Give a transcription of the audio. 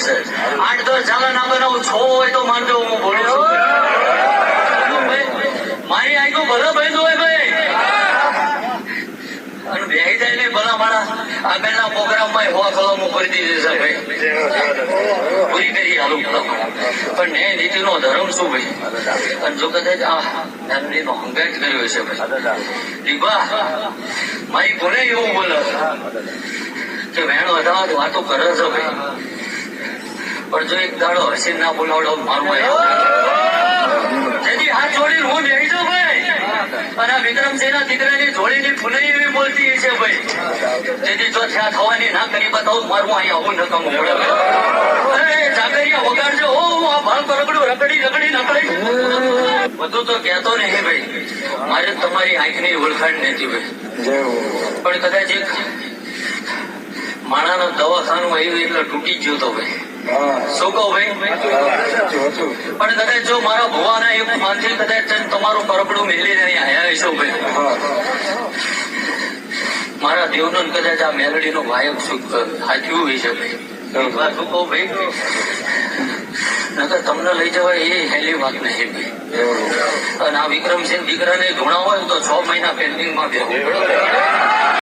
આઠ દસ જાગા ના બનાવું છો હોય તો માનજો હું છું. મારી આંખો ભલે ભાઈ હોય ભાઈ. અને બેહી જાય ને ભલા મારા આગળના પ્રોગ્રામમાં હોવા કલમ કરી દીધી છે ભાઈ. પૂરી કરી હાલું પણ ન્યાય નીતિનો ધર્મ શું ભાઈ? અને જો કદાચ આ નાનડીનો હંગાટ કર્યો છે ભાઈ. દીપા મારી ભૂલે એવું બોલે કે વેણ હતા વાતો કરે છે ભાઈ. પણ જો એક દાડો હસીન ના બોલાવડો મારું જેથી હાથ જોડી હું બેસી જાઉં ભાઈ. અને વિક્રમસિંહ ના દીકરાની જોડીની ફૂલઈ એવી બોલતી છે ભાઈ. જેથી જો ત્યાં થવાની ના કરી બતાવું મારું અહીંયા હું નકામું મોડે જાગરિયા વગાડજો. ઓ આ ભાલ પરગડું રગડી રગડી નકળી. બધું તો કહેતો નહીં ભાઈ. મારે તમારી આંખની ઓળખાણ નથી ભાઈ. પણ કદાચ એક માણાનો દવાખાનું આવ્યું એટલે તૂટી ગયું તો ભાઈ. શું પણ કદાચ જો મારા ભુવાના એક માનથી કદાચ તમે તમારું પરબડું મેલીને અહીં આયા હશો ભાઈ? મારા દેવનો કદાચ આ મેલડીનો વાયક હાચ્યું હોય છે ભાઈ. શું કહું ભાઈ? નકર તમને લઈ જવાય એ હેલી વાત નહીં ભાઈ. અને આ વિક્રમસિંહ દીકરાને ઘણા હોય તો છ મહિના પેન્ડિંગમાં પડે.